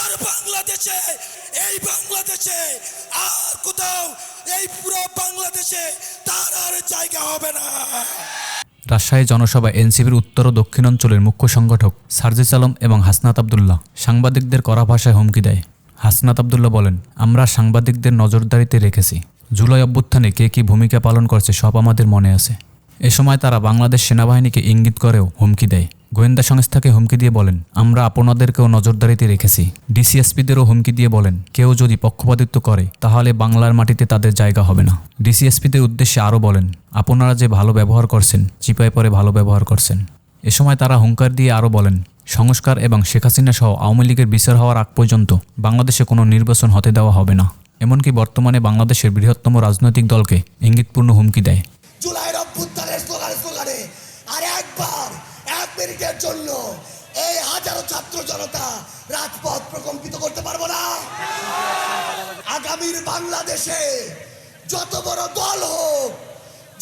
আর বাংলাদেশে, এই বাংলাদেশে আর কোথাও, এই পুরো বাংলাদেশে তার আর জায়গা হবে না। রাজশাহী জনসভায় এনসিপির উত্তর ও দক্ষিণাঞ্চলের মুখ্য সংগঠক সার্জিস আলম এবং হাসনাত আবদুল্লাহ সাংবাদিকদের কড়া ভাষায় হুমকি দেয়। হাসনাত আবদুল্লাহ বলেন, আমরা সাংবাদিকদের নজরদারিতে রেখেছি। জুলাই অভ্যুত্থানে কে কী ভূমিকা পালন করছে সব আমাদের মনে আছে। এ সময় তারা বাংলাদেশ সেনাবাহিনীকে ইঙ্গিত করেও হুমকি দেয়। গোয়েন্দা সংস্থাকে হুমকি দিয়ে বলেন, আমরা আপনাদেরকেও নজরদারিতে রেখেছি। ডিসিএসপিদেরও হুমকি দিয়ে বলেন, কেউ যদি পক্ষপাতিত্ব করে, তাহলে বাংলার মাটিতে তাদের জায়গা হবে না। ডিসিএসপিদের উদ্দেশ্যে আরও বলেন, আপনারা যে ভালো ব্যবহার করছেন, চিপায় পরে ভালো ব্যবহার করছেন। এ সময় তারা হুঙ্কার দিয়ে আরও বলেন, সংস্কার এবং শেখ হাসিনা সহ আওয়ামী লীগের বিচার হওয়ার আগ পর্যন্ত বাংলাদেশে কোনো নির্বাচন হতে দেওয়া হবে না। এমনকি বর্তমানে বাংলাদেশের বৃহত্তম রাজনৈতিক দলকে ইঙ্গিতপূর্ণ হুমকি দেয়। জন্য এই হাজারো ছাত্র জনতা রাজপথ প্রকম্পিত করতে পারব না। আগামীর বাংলাদেশে যত বড় দল হোক,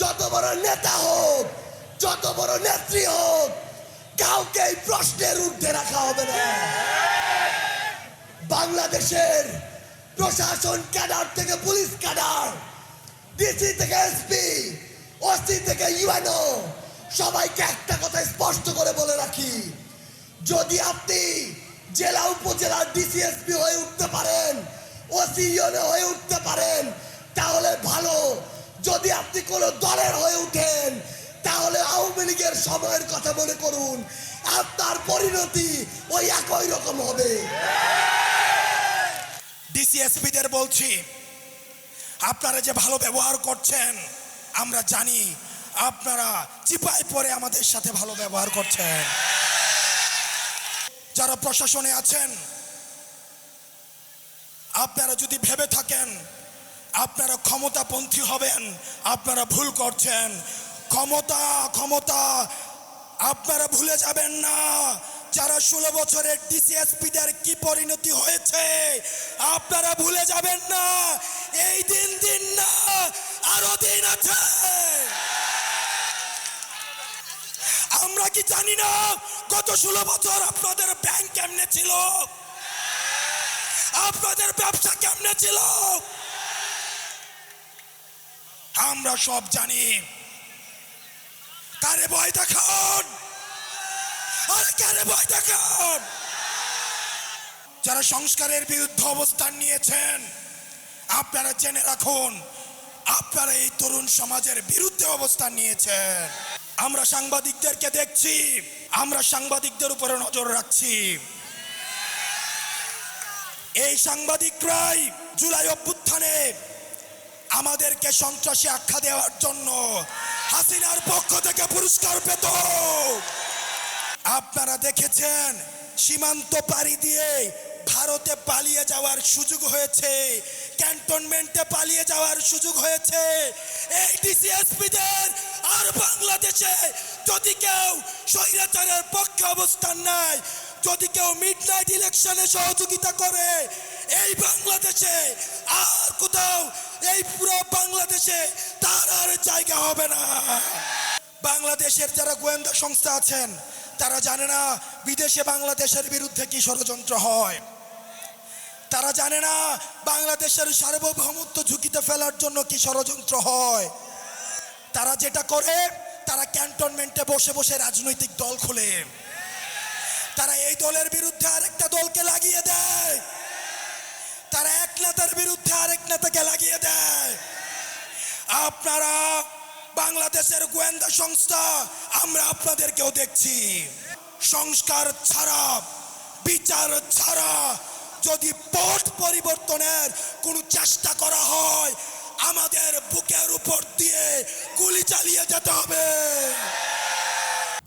যত বড় নেতা হোক, যত বড় নেত্রী হোক কাউকে এই প্রশ্নের ঊর্ধ্বে রাখা হবে না। বাংলাদেশের প্রশাসন ক্যাডার থেকে পুলিশ ক্যাডার, ডিসি থেকে এসপি, ওসি থেকে ইউএনও সবাইকে একটা কথা স্পষ্ট করে বলে রাখি। যদি আপনি জেলা উপজেলার ডিসিএসপি হয়ে উঠতে পারেন ওসি হয়ে উঠতে পারেন, তাহলে ভালো। যদি আপনি কোনো দলের হয়ে উঠেন, তাহলে আওয়ামী লীগের সময়ের কথা মনে করুন। আপনার পরিণতি ওই একই রকম হবে। ডিসিএসপিদের বলছি, আপনারা যে ভালো ব্যবহার করছেন, আমরা জানি আপনারা চিপাই পরে আমাদের সাথে ভালো ব্যবহার করছেন। যারা প্রশাসনে আছেন, আপনারা যদি ভেবে থাকেন, আপনারা ক্ষমতাপন্থী হবেন, আপনারা ভুল করছেন। ক্ষমতা ক্ষমতা, আপনারা ভুলে যাবেন না। যারা ষোলো বছরের ডিসিএসপিদের কি পরিণতি হয়েছে, আপনারা ভুলে যাবেন না। এই দিন দিন না, আরও দিন আছে। আমরা কি জানি না গত ষোলো বছর আপনাদের ব্যাংক কেমনে ছিল? আপনাদের ব্যবসা কেমনে ছিল? আমরা সব জানি। কারে ভয় দেখান? কারে ভয় দেখান? যারা সংস্কারের বিরুদ্ধে অবস্থান নিয়েছেন, আপনারা জেনে রাখুন, আপনারা এই তরুণ সমাজের বিরুদ্ধে অবস্থান নিয়েছেন। আমরা সাংবাদিকদেরকে দেখছি, আমরা সাংবাদিকদের উপরে নজর রাখছি। এই সাংবাদিকরাই জুলাই অভ্যুত্থানে আমাদেরকে সন্ত্রাসী আখ্যা দেওয়ার জন্য হাসিনার পক্ষ থেকে পুরস্কার পেত। আপনারা দেখেছেন, সীমান্ত পাড়ি দিয়ে ভারতে পালিয়ে যাওয়ার সুযোগ হয়েছে। ক্যান্টনমেন্টে পালিয়ে যাওয়ার সুযোগ হয়েছে। এই ডিসিএসপিদের আর বাংলাদেশে যদি কেউ স্বৈরাচারের পক্ষে অবস্থান নেয়, যদি কেউ মিড নাইট ইলেকশনে সহযোগিতা করে, এই বাংলাদেশে আর কোথাও, এই পুরো বাংলাদেশে তার আর জায়গা হবে না। বাংলাদেশের যারা গোয়েন্দা সংস্থা আছেন, তারা জানে না বিদেশে বাংলাদেশের বিরুদ্ধে কি ষড়যন্ত্র হয়। তারা জানে না বাংলাদেশের সার্বভৌমত্ব ঝুঁকিতে ফেলার জন্য কি ষড়যন্ত্র হয়। তারা যেটা করে, তারা ক্যান্টনমেন্টে বসে বসে রাজনৈতিক দল খুলে। তারা এই দলের বিরুদ্ধে আরেকটা দলকে লাগিয়ে দেয়। তারা এক নেতার বিরুদ্ধে আরেক নেতাকে লাগিয়ে দেয়। আপনারা বাংলাদেশের গোয়েন্দা সংস্থা, আমরা আপনাদেরকেও দেখছি। সংস্কার ছাড়া, বিচার ছাড়া যদি পথ পরিবর্তনের কোনো চেষ্টা করা হয়, আমাদের বুকের উপর দিয়ে গুলি চালিয়ে যেতে হবে।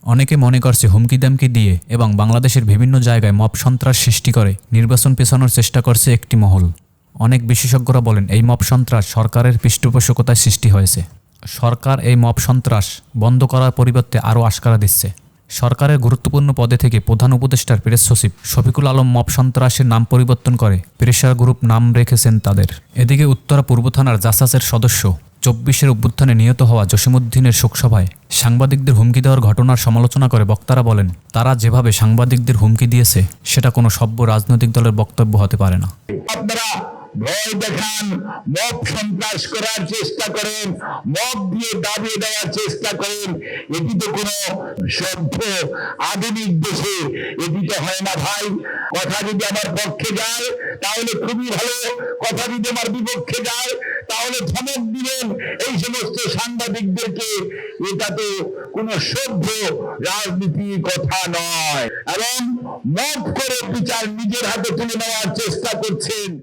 অনেকে মনে করছে হুমকি দামকি দিয়ে এবং বাংলাদেশের বিভিন্ন জায়গায় মব সন্ত্রাস সৃষ্টি করে নির্বাচন পেছানোর চেষ্টা করছে একটি মহল। অনেক বিশেষজ্ঞরা বলেন, এই মব সন্ত্রাস সরকারের পৃষ্ঠপোষকতায় সৃষ্টি হয়েছে। সরকার এই মপ সন্ত্রাস বন্ধ করার পরিবর্তে আরও আশকারা দিচ্ছে। সরকারের গুরুত্বপূর্ণ পদে থেকে প্রধান উপদেষ্টার প্রেস সচিব শফিকুল আলম মব সন্ত্রাসের নাম পরিবর্তন করে প্রেসার গ্রুপ নাম রেখেছেন তাদের। এদিকে উত্তরা পূর্ব থানার জাসাসের সদস্য চব্বিশের অভ্যুত্থানে নিহত হওয়া জসিমুদ্দিনের শোকসভায় সাংবাদিকদের হুমকি দেওয়ার ঘটনার সমালোচনা করে বক্তারা বলেন, তারা যেভাবে সাংবাদিকদের হুমকি দিয়েছে, সেটা কোনো সভ্য রাজনৈতিক দলের বক্তব্য হতে পারে না। ভয় দেখান মব সন্ত্রাস করার চেষ্টা করেন মব দিয়ে দাবিয়ে দেওয়ার চেষ্টা করেন, এটি তো কোনো সভ্য আধুনিক দেশে, এটি তো হয় না ভাই। কথা যদি আমার পক্ষে যায়, তাহলে খুবই ভালো। কথা যদি আমার বিপক্ষে যায়, তাহলে ধমক দিবেন এই সমস্ত সাংবাদিকদেরকে। এটা তো কোনো সভ্য রাজনীতির কথা নয়। এবং মব করে বিচার নিজের হাতে তুলে নেওয়ার চেষ্টা করছেন।